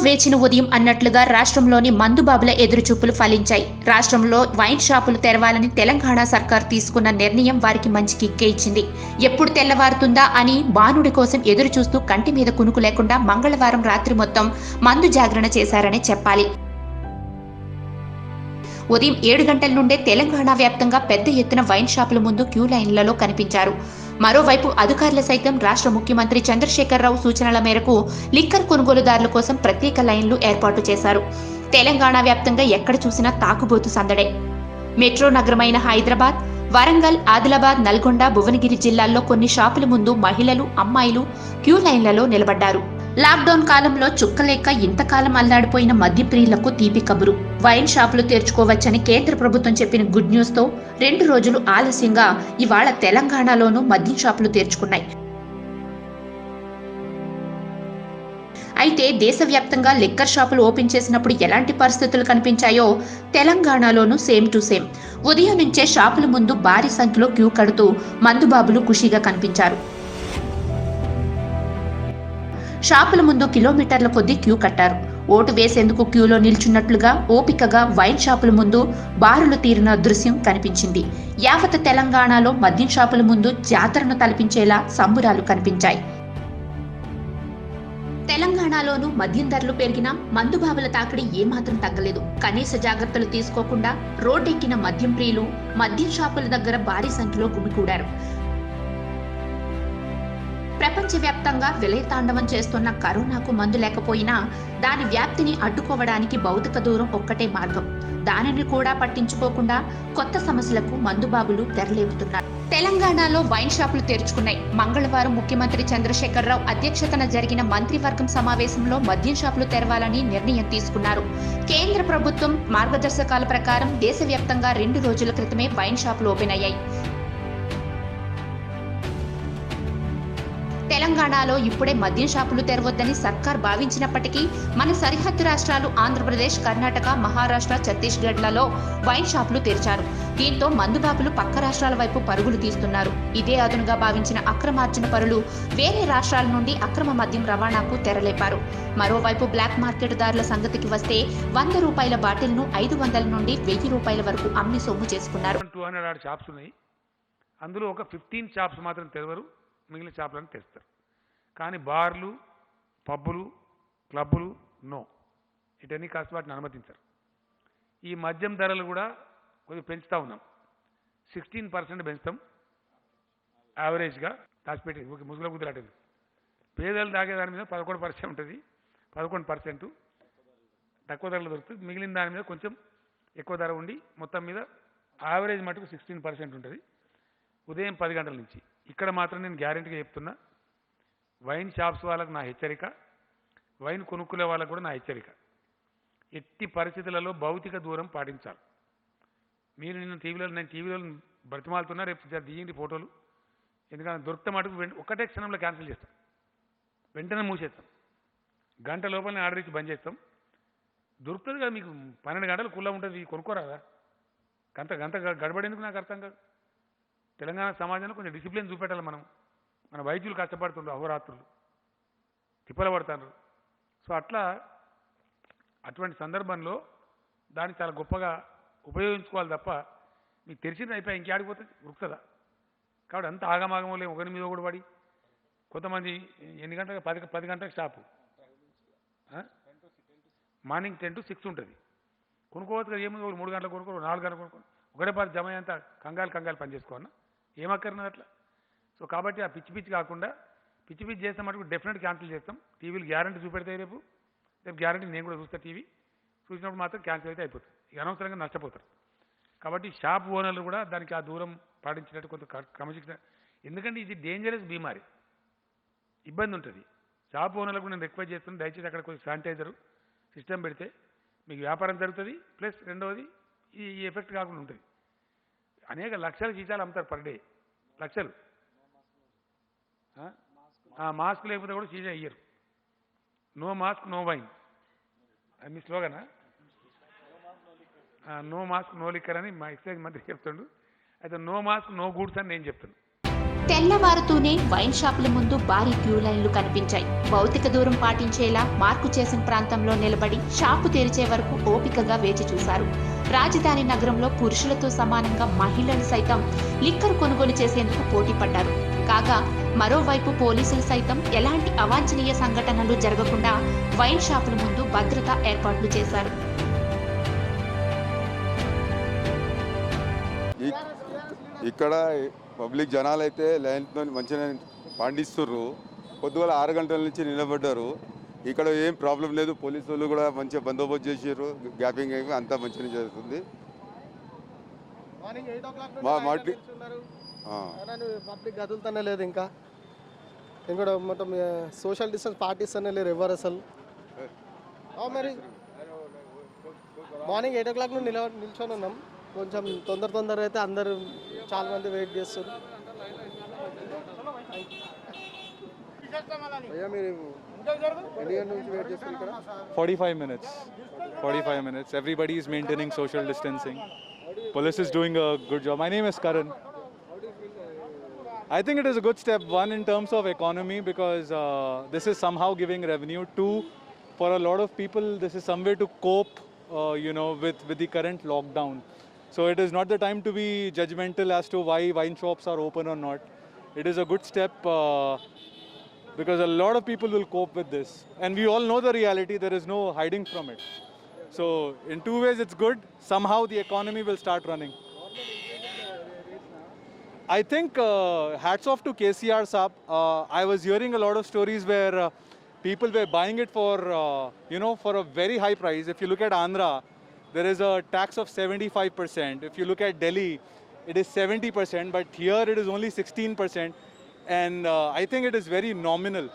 వేచిన ఉదయం అన్నట్లుగా రాష్ట్రంలోని మందుబాబుల ఎదురుచూపులు ఫలించాయి. రాష్ట్రంలో వైన్ షాపులు తెరవాలని తెలంగాణ సర్కార్ తీసుకున్న నిర్ణయం వారికి మంచి కిక్కే ఇచ్చింది. ఎప్పుడు తెల్లవారుతుందా అని బాణుడి కోసం ఎదురు చూస్తూ కంటి మీద కునుకు లేకుండా మంగళవారం రాత్రి మొత్తం మందు జాగరణ చేశారనే చెప్పాలి. ఉదయం ఏడు గంటల నుండే తెలంగాణ వ్యాప్తంగా పెద్ద ఎత్తున వైన్ షాపుల ముందు క్యూ లైన్లలో కనిపించారు. మరోవైపు అధికారులు సైతం రాష్ట్ర ముఖ్యమంత్రి చంద్రశేఖరరావు సూచనల మేరకు లిక్కర్ కొనుగోలుదారుల కోసం ప్రత్యేక లైన్లు ఏర్పాటు చేశారు. తెలంగాణ వ్యాప్తంగా ఎక్కడ చూసినా తాకుబోతు సందడే. మెట్రో నగరమైన హైదరాబాద్ వరంగల్ ఆదిలాబాద్ నల్గొండ భువనగిరి జిల్లాల్లో కొన్ని షాపుల ముందు మహిళలు అమ్మాయిలు క్యూ లైన్లలో నిలబడ్డారు. లాక్డౌన్ కాలంలో చుక్కలేక ఇంతకాలం అల్లాడిపోయిన మద్యప్రియులకు తీపి కబురు. వైన్ షాపులు తెరుచుకోవచ్చని కేంద్ర ప్రభుత్వం చెప్పిన గుడ్ న్యూస్తో రెండు రోజులు ఆలస్యంగా ఇవాళ తెలంగాణలోనూ మద్యం షాపులు తెరుచుకున్నాయి. అయితే దేశవ్యాప్తంగా లిక్కర్ షాపులు ఓపెన్ చేసినప్పుడు ఎలాంటి పరిస్థితులు కనిపించాయో తెలంగాణలోనూ సేమ్ టు సేమ్. ఉదయం నుంచే షాపుల ముందు భారీ సంఖ్యలో క్యూ కడుతూ మందుబాబులు ఖుషీగా కనిపించారు. షాపుల ముందు కిలోమీటర్ల కొద్దీ క్యూ కట్టారు. ఓటు వేసేందుకు క్యూలో నిల్చున్నట్లుగా ఓపికగా వైన్ షాపుల ముందు బారులు తీరిన దృశ్యం కనిపించింది. యావత్ తెలంగాణలో మద్యం షాపుల ముందు జాతరను తలపించేలా సంబురాలు కనిపించాయి. తెలంగాణలోనూ మద్యం ధరలు పెరిగినా మందుబాబుల తాకిడి ఏమాత్రం తగ్గలేదు. కనీస జాగ్రత్తలు తీసుకోకుండా రోడ్డెక్కిన మద్యం ప్రియులు మద్యం షాపుల దగ్గర భారీ సంఖ్యలో గుమికూడారు. ప్రపంచవ్యాప్తంగా విలయతాండవం చేస్తున్న కరోనాకు మందు లేకపోయినా దాని వ్యాప్తిని అడ్డుకోవడానికి భౌతిక దూరం ఒక్కటే మార్గం. దానిని కూడా పట్టించుకోకుండా కొత్త సమస్యలకు మందుబాబులు తెరలేపుతున్నారు. తెలంగాణలో వైన్ షాపులు తెరుచుకున్నాయి. మంగళవారం ముఖ్యమంత్రి చంద్రశేఖరరావు అధ్యక్షతన జరిగిన మంత్రివర్గం సమావేశంలో మద్యం షాపులు తెరవాలని నిర్ణయం తీసుకున్నారు. కేంద్ర ప్రభుత్వం మార్గదర్శకాల ప్రకారం దేశవ్యాప్తంగా రెండు రోజుల క్రితమే వైన్ షాపులు ఓపెన్ అయ్యాయి. తెలంగాణలో ఇప్పుడే మద్యం షాపులు తెరవద్దని సర్కార్ భావించినప్పటికీ మన సరిహద్దు రాష్ట్రాలు ఆంధ్రప్రదేశ్ కర్ణాటక మహారాష్ట్ర ఛత్తీస్గఢ్లలో వైన్ షాపులు తెరిచారు. దీంతో మందుబాబులు పక్క రాష్ట్రాల వైపు పరుగులు తీస్తున్నారు. ఇదే అదునుగా భావించిన అక్రమార్జన పరులు వేరే రాష్ట్రాల నుండి అక్రమ మద్యం రవాణాకు తెరలేపారు. మరోవైపు బ్లాక్ మార్కెట్ దారుల సంగతికి వస్తే వంద రూపాయల బాటిల్ను ఐదు వందల నుండి వెయ్యి రూపాయల వరకు అమ్మి సొమ్ము చేసుకున్నారు. టూ హండ్రెడ్ షాప్స్ ఉన్నాయి. అందులో ఒక ఫిఫ్టీన్ షాప్స్ మాత్రం తెరవరు. మిగిలిన షాపులను తెస్తారు కానీ బార్లు పబ్బులు క్లబ్బులు నో. ఇటన్నీ కాస్త వాటిని అనుమతించరు. ఈ మద్యం ధరలు కూడా కొద్దిగా పెంచుతూ ఉన్నాం. సిక్స్టీన్ పర్సెంట్ పెంచుతాం. యావరేజ్గా దాచిపెట్టి ఓకే ముసుగుల కుదిరాటది పేదలు తాగే దాని మీద పదకొండు పర్సెంట్ ఉంటుంది. పదకొండు పర్సెంట్. తక్కువ ధరలు దొరుకుతుంది మిగిలిన దాని మీద కొంచెం ఎక్కువ ధర ఉండి మొత్తం మీద యావరేజ్ మటుకు సిక్స్టీన్ పర్సెంట్ ఉంటుంది. ఉదయం పది గంటల నుంచి. ఇక్కడ మాత్రం నేను గ్యారెంటీగా చెప్తున్నా. వైన్ షాప్స్ వాళ్ళకు నా హెచ్చరిక. వైన్ కొనుక్కునే వాళ్ళకు కూడా నా హెచ్చరిక. ఎట్టి పరిస్థితులలో భౌతిక దూరం పాటించాలి. మీరు నిన్న టీవీలో నేను టీవీలో బ్రతిమాలుతున్నా రేపు దియండి తీయండి ఫోటోలు. ఎందుకంటే దొరికితే మటుకు ఒకటే క్షణంలో క్యాన్సిల్ చేస్తాం. వెంటనే మూసేస్తాం. గంట లోపలనే ఆర్డర్ ఇచ్చి బంద్ చేస్తాం. దొరుకుతుంది కదా మీకు పన్నెండు గంటలు కుల్ల ఉంటుంది కొనుక్కోరాదా గంట గంట గ- గడబడేందుకు నాకు అర్థం కాదు. తెలంగాణ సమాజంలో కొంచెం డిసిప్లిన్ చూపెట్టాలి మనం. మన వైద్యులు కష్టపడుతుండ్రు అహోరాత్రులు. తిప్పల పడతారు సో అట్లా అటువంటి సందర్భంలో దాన్ని చాలా గొప్పగా ఉపయోగించుకోవాలి తప్ప మీకు తెలిసింది అయిపోయి ఇంకేడిపోతుంది ఉరుకుతుందా కాబట్టి అంత ఆగమాగమో లేము ఒకరి మీద ఒకటి పడి కొంతమంది ఎన్ని గంటలకు? పది పది గంటలకు shop morning ten to six ఉంటుంది. కొనుక్కోవచ్చు కదా ఏముంది? ఒక మూడు గంటలకు కొనుక్కో నాలుగు గంటలకు కొనుక్కో. ఒకటే పాటు జమ అంతా కంగాలు కంగాలు పనిచేసుకోవాలన్నా ఏమక్కర్నది అట్లా. సో కాబట్టి ఆ పిచ్చి పిచ్చి కాకుండా పిచ్చి పిచ్చి చేస్తే మటుకు డెఫినెట్ క్యాన్సిల్ చేస్తాం. టీవీలు గ్యారంటీ చూపెడతాయి రేపు. రేపు గ్యారంటీ నేను కూడా చూస్తా టీవీ చూసినప్పుడు మాత్రం క్యాన్సిల్ అయితే అయిపోతుంది. ఇక అనవసరంగా నష్టపోతారు. కాబట్టి షాప్ ఓనర్లు కూడా దానికి ఆ దూరం పాటించినట్టు కొంత క్రమశిక్షణ. ఎందుకంటే ఇది డేంజరస్ బీమారి. ఇబ్బంది ఉంటుంది. షాప్ ఓనర్లకు నేను రిక్వెస్ట్ చేస్తున్నాను దయచేసి అక్కడ కొంచెం శానిటైజర్ సిస్టమ్ పెడితే మీకు వ్యాపారం జరుగుతుంది. ప్లస్ రెండవది ఈ ఎఫెక్ట్ కాకుండా ఉంటుంది. అనేక లక్షల సీసాలు అమ్ముతారు పర్ డే లక్షలు. ఆ? మాస్క్ లేకపోతే కూడా సీజన్ అయ్యారు. No mask no wine. అది మీ స్లోగనా? నో మాస్క్ నో లిక్కర్ అని మా ఎక్సైజ్ మంత్రి చెప్తుండు. అయితే నో మాస్క్ నో గూడ్స్ అని నేను చెప్తాను తెల్లవారుతూనే వైన్ షాపుల ముందు భారీ క్యూ లైన్లు కనిపించాయి. భౌతిక దూరం పాటించేలా మార్కు చేసిన ప్రాంతంలో నిలబడి షాపు తెరిచే వరకు ఓపికగా వేచి చూశారు. రాజధాని నగరంలో పురుషులతో సమానంగా మహిళలు సైతం లిక్కర్ కొనుగోలు చేసేందుకు పోటీ పడ్డారు. కాగా మరోవైపు పోలీసులు సైతం ఎలాంటి అవాంఛనీయ సంఘటనలు జరగకుండా వైన్ షాపుల ముందు భద్రతా ఏర్పాట్లు చేశారు. ఇక్కడ పబ్లిక్ జనాలు అయితే లైన్తో మంచిగా పండిస్తుర్రు. పొద్దుగల ఆరు గంటల నుంచి నిలబడ్డారు. ఇక్కడ ఏం ప్రాబ్లం లేదు. పోలీసు వాళ్ళు కూడా మంచిగా బందోబస్తు చేసారు గ్యాపింగ్ ఏమి అంతా మంచిగా జరుగుతుంది. మా- పబ్లిక్ కదులుతానే లేదు ఇంకా ఇంకా మొత్తం సోషల్ డిస్టెన్స్ పాటిస్తూనే లేరు ఎవరు అసలు మరి మార్నింగ్ ఎయిట్ ఓ క్లాక్ నుండి నిలవ నిల్చొని ఉన్నాం కొంచెం తొందర తొందర అయితే అందరూ చాలా మంది వెయిట్ వెయిట్ చేస్తారు ఇక్కడ 45 minutes. 45 minutes. Everybody is maintaining social distancing. Police is doing a good job. My name is Karan. I think it is a good step. One, in terms of economy, because uh, this is somehow giving revenue. Two, for a lot of people, this is some way to cope, uh, you know, with, with the current lockdown. So it is not the time to be judgmental as to why wine shops are open or not. It is a good step. Uh, because a lot of people will cope with this. And we all know the reality, there is no hiding from it. So, in two ways, it's good. Somehow, the economy will start running. I think uh, hats off to KCR Saab. Uh, I was hearing a lot of stories where uh, people were buying it for, uh, you know, for a very high price. If you look at Andhra, there is a tax of 75%. If you look at Delhi, it is 70%, but here it is only 16%. And uh, I think it is very nominal.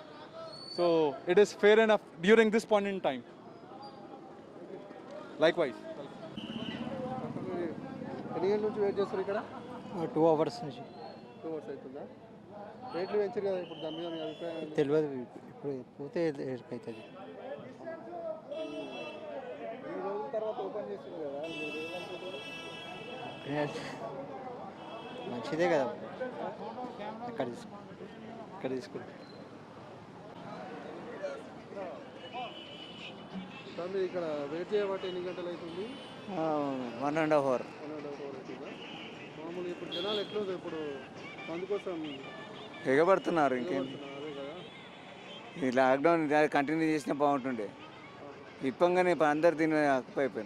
So it is fair enough during this point in time. Likewise. Two hours నుంచి. Two hours అవుతుందా? రేట్లు పెంచారు కదా ఇప్పుడు దాని మీద మీ అభిప్రాయం ఏంటి? తెలియదు ఇప్పుడు పోతే ఎక్కడికవుతుంది ఈ రోజుల తర్వాత ఓపెన్ చేసింది కదా మీరు ఏమనుకుంటారు మంచిదే కదా. ఎక్కడ తీసుకు ఇక్కడ తీసుకుంటాం ఇక్కడ వెయిట్ చేయబట్టి ఎన్ని గంటలు అవుతుంది? వన్ అండ్ హాఫ్ అవర్ అవుతుందా జనాలు ఎట్లా ఇప్పుడు మందు కోసం ఎగబడుతున్నారు ఇంకేం? అదే కదా. ఈ లాక్డౌన్ కంటిన్యూ చేసినా బాగుంటుండే. ఇప్పంగానే అందరు దీని కదా?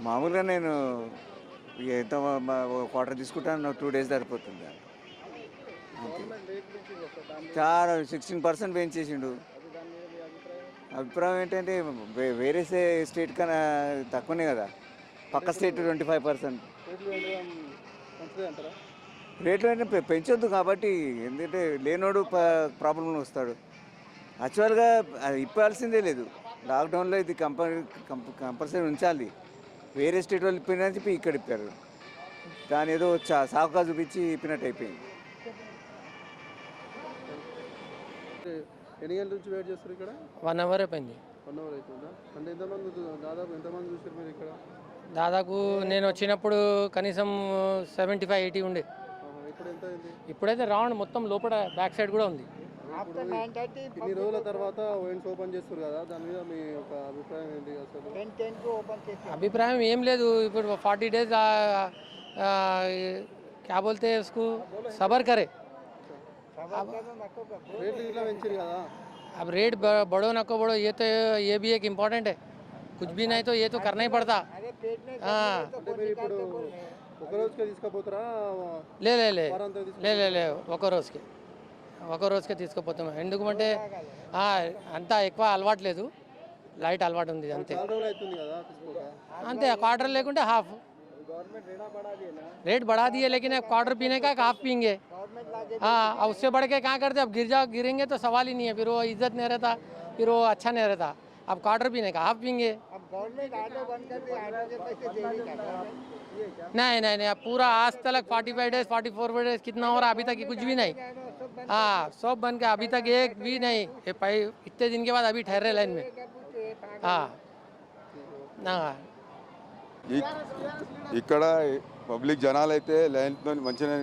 మామూలుగా నేను ఎంత క్వార్టర్ తీసుకుంటాను టూ డేస్ సరిపోతుంది. చాలా సిక్స్టీన్ పర్సెంట్ పెంచేసిండు. అభిప్రాయం ఏంటంటే వేరే స్టేట్ కన్నా తక్కువనే కదా. పక్క స్టేట్ ట్వంటీ ఫైవ్ పర్సెంట్ రేట్లు అంటే పె- పెంచొద్దు కాబట్టి ఎందుకంటే లేనోడు ప్రాబ్లం వస్తాడు. యాక్చువల్గా అది ఇప్పాల్సిందే లేదు. లాక్డౌన్లో ఇది కంపల్ కంపల్సరీ ఉంచాలి. వేరే స్టేట్ వాళ్ళు ఇప్పినని చెప్పి ఇక్కడ ఇప్పారు దాని ఏదో చా సాకుగా చూపించి ఇప్పినట్టు అయిపోయింది. ఎన్ని గంటల నుంచి వెయిట్ చేస్తారు ఇక్కడ వన్ అవర్ అయిపోయింది వన్ అవర్ అవుతుందా అంటే ఎంతమంది చూ- దాదాపు ఎంతమంది చూసారు మీరు ఇక్కడ దాదాపు నేను వచ్చినప్పుడు కనీసం సెవెంటీ ఫైవ్ ఎయిటీ ఉండే ఆహా, ఇప్పుడు ఎంత అయింది ఇప్పుడైతే రౌండ్ మొత్తం లోపల బ్యాక్ సైడ్ కూడా ఉంది ఇప్పుడు ఇన్ని రోజుల తర్వాత వైన్స్ ఓపెన్ చేస్తారు కదా దాని మీద మీ ఒక అభిప్రాయం ఏంటి అసలు అభిప్రాయం ఏం లేదు ఇప్పుడు ఫార్టీ డేస్ क्या बोलते हैं उसको सबर करे अब रेट ब- बढ़ो ना को बढ़ो ये तो ये भी एक इम्पोर्टेंट है कुछ भी नहीं तो ये तो करना ही पड़ता हाँ అంటే మీరు ఇప్పుడు ఒక రోజుకే తీసుకుపోతారా లే లే లే వారాంతం తీసుకు లే లే లే ఒక రోజుకి ఒక రోజుకే తీసుకుపోతాం ఎందుకంటే ఆ, అంత ఎక్కువ అలవాటు లేదు లైట్ అలవాటు ఉంది అంతే చాలా రోజులు అవుతుంది కదా తీసుకోక అంతే क्वार्टर लेकुंटे हाफ गवर्नमेंट रेना बढ़ा दिए ना रेट बढ़ा दिए लेकिन अब क्वार्टर पीने का हाफ पीएंगे हाँ अब उससे बढ़ के क्या करते अब गिर जाओ गिरेंगे तो सवाल ही नहीं है फिर वो इज्जत नहीं रहता फिर वो अच्छा नहीं रहता अब क्वार्टर पीने का हाफ पीएंगे नहीं नहीं नहीं अब पूरा आज तक forty five days forty four days कितना हो रहा अभी तक कुछ भी नहीं हाँ सब बन के अभी तक एक भी नहीं ये पै- इतने दिन के बाद अभी ठहरे लाइन में हाँ हाँ ఇ- ఇక్కడ పబ్లిక్ జనాలు అయితే లైన్తో మంచిగా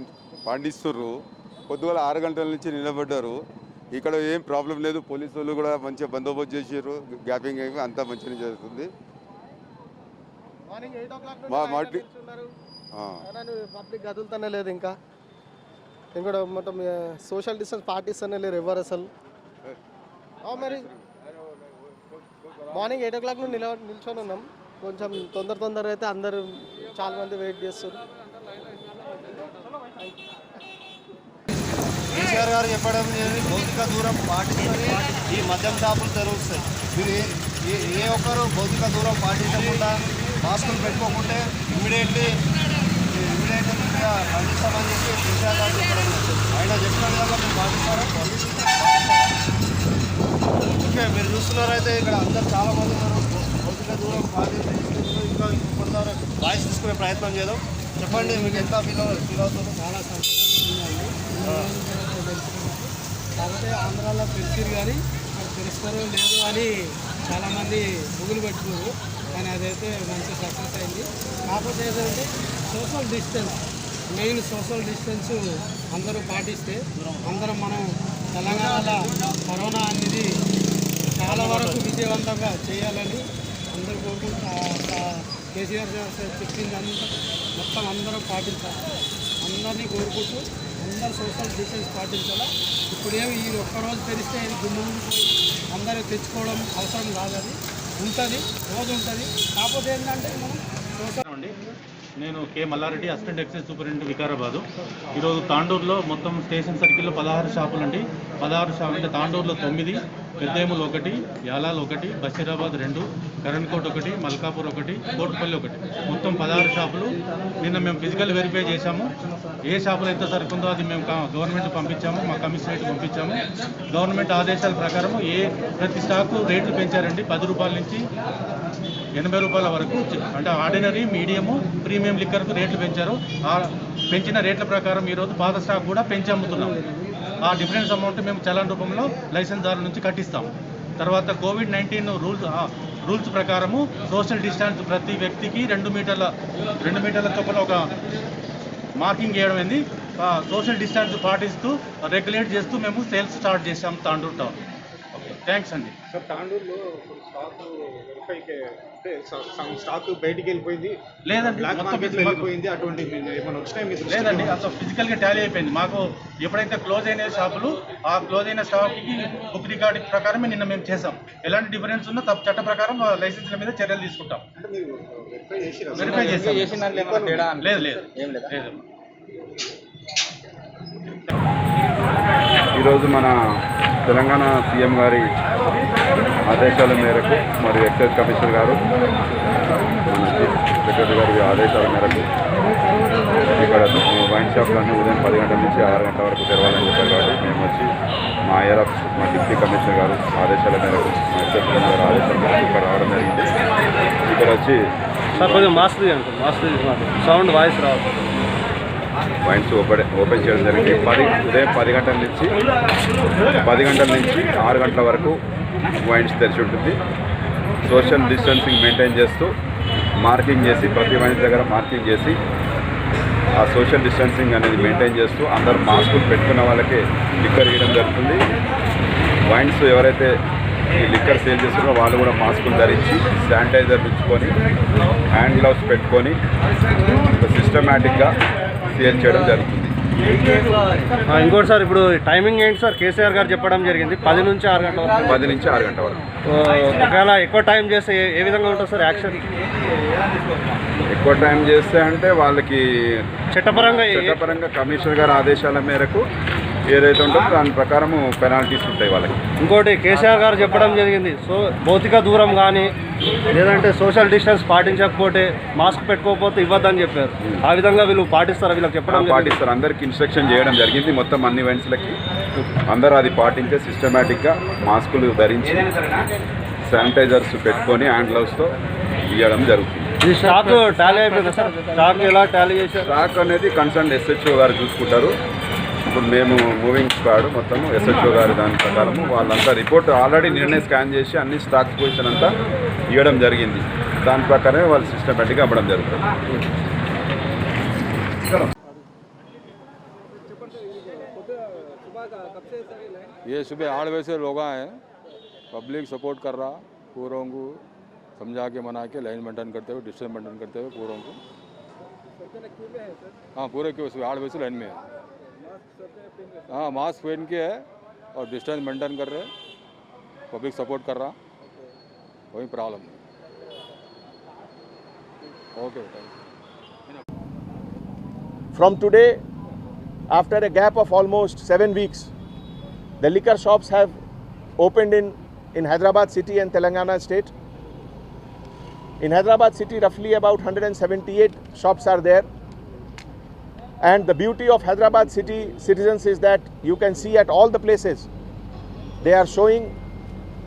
పండిస్తుర్రు. పొద్దుగల ఆరు గంటల నుంచి నిలబడ్డారు. ఇక్కడ ఏం ప్రాబ్లం లేదు. పోలీసు వాళ్ళు కూడా మంచిగా బందోబస్తు చేసారు గ్యాపింగ్ అంతా మంచిగా జరుగుతుంది. మా- నుండి మాటి- ఉన్నారు. ఆ. పబ్లిక్ కదులుతానే లేదు ఇంకా. ఇంకా మొత్తం సోషల్ డిస్టెన్స్ పాటిస్తూనే లేరు ఎవరు అసలు. మరి. మార్నింగ్ ఎయిట్ ఓ క్లాక్ నుండి నిల నిల్చొని ఉన్నాం. కొంచెం తొందర తొందర అయితే అందరూ చాలా మంది వెయిట్ చేస్తారు కేసీఆర్ గారు చెప్పడం భౌతిక దూరం పాటిస్తుంది ఈ మద్యం షాపులు తెరుస్తాయి. మీరు ఏ- ఏ ఒక్కరు భౌతిక దూరం పాటించకుండా మాస్కులు పెట్టుకోకుంటే ఇమ్మీడియట్లీ ఇమ్మీడియట్లీ ఖండిస్తామని చెప్పి కేసీఆర్ గారు చెప్పడం ఆయన చెప్పిన విధంగా మీరు పాటిస్తారా? ఓకే మీరు చూస్తున్నారైతే ఇక్కడ అందరు చాలా మంది ఉన్నారు. భౌతిక దూరం పాటిస్తూ ఇంకా కొందరు వాయిస్ తీసుకునే ప్రయత్నం చేద్దాం. చెప్పండి మీకు ఎంత ఫీల్ ఫీల్ అవుతుందో చాలా కాకపోతే ఆంధ్రాలో తెలిసిరు కానీ అది తెలుస్తారో లేదు అని చాలామంది ముగ్గులు పెట్టుకున్నారు. కానీ అదైతే మంచి సక్సెస్ అయింది. కాకపోతే ఏంటంటే social distance main social distance అందరూ పాటిస్తే అందరం మనం తెలంగాణలో కరోనా అనేది చాలా వరకు విజయవంతంగా చేయాలని అందరూ కోరుకుంటూ కేసీఆర్ గారు చెప్పింది అంతా మొత్తం అందరం పాటించాలి. అందరినీ కోరుకుంటూ అందరూ సోషల్ డిస్టెన్స్ పాటించాలా? ఇప్పుడేమి ఈ ఒక్కరోజు తెలిస్తే ఇది గుమ్మ అందరూ తెచ్చుకోవడం అవసరం కాదు అది. ఉంటుంది రోజు ఉంటుంది. కాకపోతే ఏంటంటే మనం నేను K. Mallareddy assistant excise superintendent Vikarabad. ఈరోజు తాండూరులో మొత్తం స్టేషన్ సర్కిల్లో పదహారు షాపులు అండి. పదహారు షాపులు అంటే తాండూరులో తొమ్మిది పెద్దేములు ఒకటి యాలాల్ ఒకటి బషీరాబాద్ రెండు కరణ్కోట్ ఒకటి మల్కాపూర్ ఒకటి కోట్పల్లి ఒకటి. మొత్తం పదహారు షాపులు. నిన్న మేము ఫిజికల్ వెరిఫై చేశాము. ఏ షాపులు ఎంత సరుకుందో అది మేము కా- గవర్నమెంట్ పంపించాము. మా కమిషనరేట్ పంపించాము. గవర్నమెంట్ ఆదేశాల ప్రకారం ఏ ప్రతి స్టాకు రేట్లు పెంచారండి. పది రూపాయల నుంచి ఎనభై రూపాయల వరకు అంటే ఆర్డినరీ మీడియము ప్రీమియం లిక్కర్కు రేట్లు పెంచారు. ఆ పెంచిన రేట్ల ప్రకారం ఈరోజు పాత స్టాక్ కూడా పెంచి అమ్ముతున్నాం. ఆ డిఫరెన్స్ అమౌంట్ మేము చలాన్ రూపంలో లైసెన్స్ దారుల నుంచి కట్టిస్తాం. తర్వాత కోవిడ్ నైన్టీన్ రూల్స్ రూల్స్ ప్రకారము సోషల్ డిస్టెన్స్ ప్రతి వ్యక్తికి రెండు మీటర్ల రెండు మీటర్ల చొప్పున ఒక మార్కింగ్ చేయడం అయింది సోషల్ డిస్టెన్స్ పాటిస్తూ రెగ్యులేట్ చేస్తూ మేము సేల్స్ స్టార్ట్ చేసాం తాండూరు టౌన్ థ్యాంక్స్ అండి సార్ తాండూరులో స్టాక్ వెరిఫైకి అంటే స్టాక్ బయటికి వెళ్ళిపోయింది. లేదండి బ్లాక్ మాకు- వెళ్ళిపోయింది. అటువంటి ఏమైనా వచ్చినాయి మీ దృష్టికి? లేదండి అసలు ఫిజికల్గా టాలీ అయిపోయింది. మాకు ఎప్పుడైతే క్లోజ్ అయిన షాపులు ఆ క్లోజ్ అయిన షాప్కి బుక్ రికార్డ్ ప్రకారమే నిన్న మేము చేసాం ఎలాంటి డిఫరెన్స్ ఉన్నా తప్ప చట్ట ప్రకారం లైసెన్స్ల మీద చర్యలు తీసుకుంటాం. అంటే మీరు వెరిఫై చేసిరా? వెరిఫై చేసాం లేదు లేదు? లేదు. ఈరోజు మన తెలంగాణ సీఎం గారి ఆదేశాల మేరకు మరియు ఎక్సైజ్ కమిషనర్ గారు మన చీఫ్ సెక్రటరీ గారి ఆదేశాల మేరకు ఇక్కడ వైన్ షాప్లన్నీ ఉదయం పది గంటల నుంచి ఆరు గంటల వరకు తెరవాలని చెప్పారు కాబట్టి మేము వచ్చి మా ఐఆర్ మా డిప్యూటీ కమిషనర్ గారు ఆదేశాల మేరకు మా ఎక్సైజ్ కమిషనర్ ఆదేశాల మేరకు ఇక్కడ రావడం జరిగింది. ఇక్కడ వచ్చి సార్ కొంచెం మాస్క్ తీయండి మాస్క్ సౌండ్ వాయిస్ రావు వైన్స్ ఓపెన్ ఓపెన్ చేయడం జరిగింది. పది ఉదయం పది గంటల నుంచి పది గంటల నుంచి ఆరు గంటల వరకు వైన్స్ తెరిచి ఉంటుంది. సోషల్ డిస్టెన్సింగ్ మెయింటైన్ చేస్తూ మార్కింగ్ చేసి ప్రతి వైన్స్ దగ్గర మార్కింగ్ చేసి ఆ సోషల్ డిస్టెన్సింగ్ అనేది మెయింటైన్ చేస్తూ అందరు మాస్కులు పెట్టుకున్న వాళ్ళకే లిక్కర్ ఇవ్వడం జరుగుతుంది. వైన్స్ ఎవరైతే ఈ లిక్కర్ సేల్ చేస్తున్నారో వాళ్ళు కూడా మాస్కులు ధరించి శానిటైజర్ ఉంచుకొని హ్యాండ్ గ్లౌస్ పెట్టుకొని సిస్టమేటిక్గా సేల్ చేయడం జరుగుతుంది. ఇంకోటి సార్ ఇప్పుడు టైమింగ్ ఏంటి సార్? కేసీఆర్ గారు చెప్పడం జరిగింది. పది నుంచి ఆరు గంటల వరకు. పది నుంచి ఆరు గంటల వరకు. ఒకవేళ ఎక్కువ టైం చేస్తే ఏ- విధంగా ఉంటుంది సార్ యాక్షన్? ఎక్కువ టైం చేస్తే అంటే వాళ్ళకి చట్టపరంగా చట్టపరంగా కమిషనర్ గారి ఆదేశాల మేరకు ఏదైతే ఉంటుందో దాని ప్రకారము పెనాల్టీస్ ఉంటాయి వాళ్ళకి. ఇంకోటి కేసీఆర్ గారు చెప్పడం జరిగింది. సో భౌతిక దూరం కానీ లేదంటే సోషల్ డిస్టెన్స్ పాటించకపోతే మాస్క్ పెట్టుకోకపోతే ఇవ్వద్దని చెప్పారు. ఆ విధంగా వీళ్ళు పాటిస్తారు? వీళ్ళకి చెప్పడం. పాటిస్తారు. అందరికి ఇన్స్ట్రక్షన్ చేయడం జరిగింది. మొత్తం అన్ని ఈవెంట్స్లకి అందరూ అది పాటించే సిస్టమేటిక్గా మాస్కులు ధరించి శానిటైజర్స్ పెట్టుకొని హ్యాండ్ గ్లౌస్తో ఇవ్వడం జరుగుతుంది. ఈ స్టాక్ టాలీ అయిపోయింది సార్? స్టాక్ ఎలా టాలీ చేశారు? స్టాక్ అనేది కన్సర్న్ ఎస్హెచ్ఓ గారు చూసుకుంటారు. ఇప్పుడు మేము మూవింగ్ స్క్వాడ్ మొత్తం ఎస్హెచ్ఓ గారి దాని ప్రకారము వాళ్ళంతా రిపోర్ట్ ఆల్రెడీ నిన్నే స్కాన్ చేసి అన్ని స్టాక్స్ పొజిషన్ అంతా ఇవ్వడం జరిగింది దాని ప్రకారమే వాళ్ళు సిస్టమేటిక్గా అమ్మడం జరుగుతుంది ये सुबह आठ बजे से लोग आए हैं पब्लिक सपोर्ट कर रहा पूरों को समझा के मना के लाइन मेंटेन करते हुए डिस्टेंस मेंटेन करते हुए पूरों को हाँ पूरे क्यों सुबह आठ बजे से लाइन में है हाँ मास्क पहन के है और डिस्टेंस मेंटेन कर रहे हैं। पब्लिक सपोर्ट कर रहा कोई प्रॉब्लम नहीं। Okay from today after a gap of almost seven weeks the liquor shops have opened in in Hyderabad city and Telangana state in Hyderabad city रफली about 178 shops are there And the beauty of Hyderabad city citizens is that you can see at all the places they are showing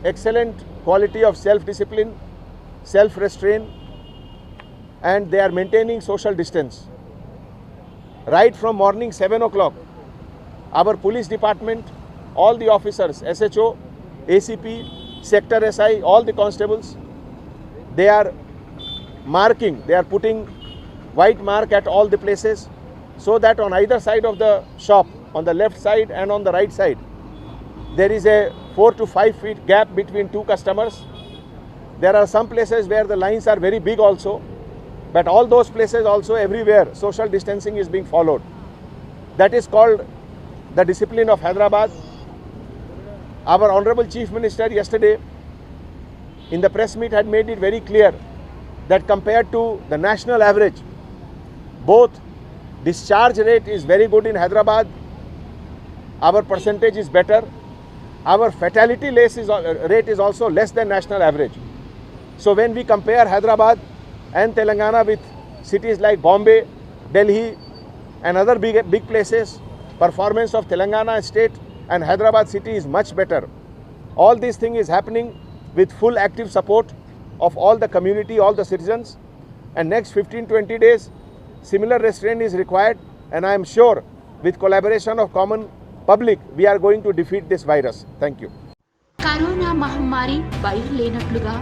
excellent quality of self discipline, self restraint, and they are maintaining social distance. Right from morning 7 o'clock, our police department, all the officers, SHO, ACP, Sector SI, all the constables, they are marking, they are putting white mark at all the places so that on either side of the shop, on the left side and on the right side, there is a 4 to 5 feet gap between two customers. There are some places where the lines are very big also, but all those places also everywhere social distancing is being followed. That is called the discipline of Hyderabad. Our Honorable Chief Minister yesterday in the press meet had made it very clear that compared to the national average, both discharge rate is very good in Hyderabad, our percentage is better, our fatality uh, rate is, also less than national average. So when we compare Hyderabad and Telangana with cities like Bombay, Delhi, and other big, big places, performance of Telangana state and Hyderabad city is much better. All this thing is happening with full active support of all the community, all the citizens. And next 15-20 days, similar restraint is required. And I am sure with collaboration of common public, we are going to defeat this virus. Thank you. Corona మహమ్మారి భయం లేనట్లుగా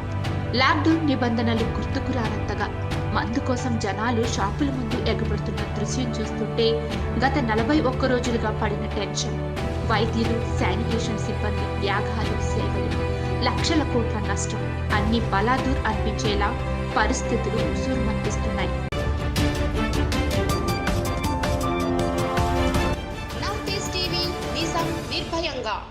lockdown నిబంధనలు గుర్తుకు రానంతగా మందు కోసం జనాలు షాపుల ముందు ఎగబడుతున్న దృశ్యం చూస్తుంటే గత నలభై ఒక్క రోజులుగా పడిన టెన్షన్ వైద్యులు శానిటేషన్ సిబ్బంది వ్యాఘాలు సేవలు లక్షల కోట్ల నష్టం అన్ని బలాదూర్ అనిపించేలా పరిస్థితులు ఉసురుమనిపిస్తున్నాయి